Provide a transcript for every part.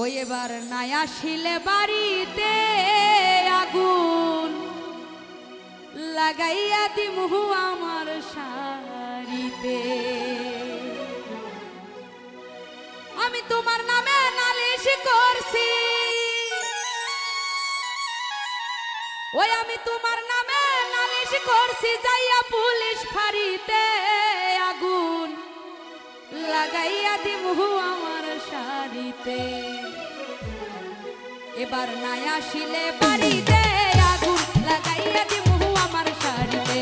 ওই এবার নাই আসিলে বাড়িতে আগুন। লাগাইয়া দিমহু আমার সারিতে আমি তোমার নামে নালিশ করছি। ওই আমি তোমার নামে নালিশ করছি, যাইয়া পুলিশ ফারিতে আগুন। লাগাইয়া দিমহু বাড়িতে। এবার নাই আসিলে বাড়িতে। আগুন লাগাইয়া দিমু আমার শাড়িতে।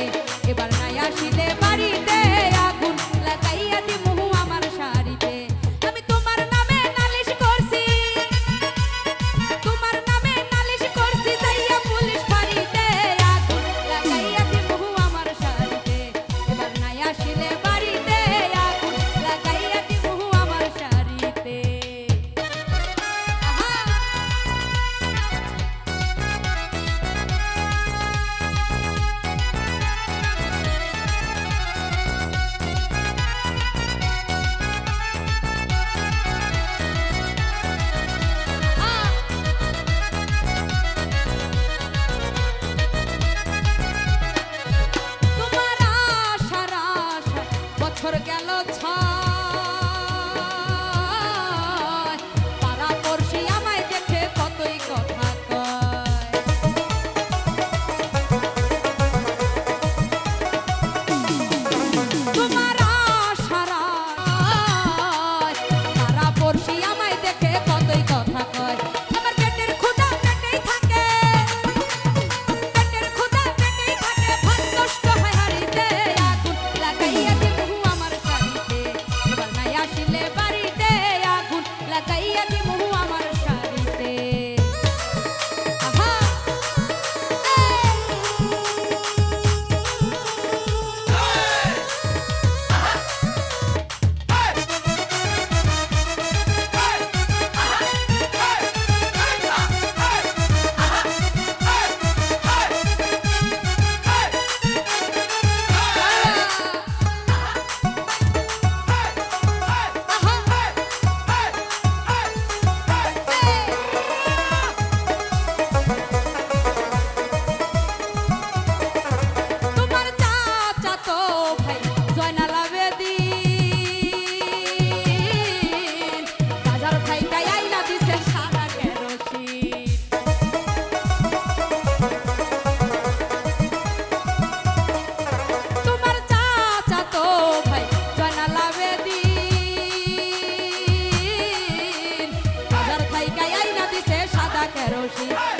खुशी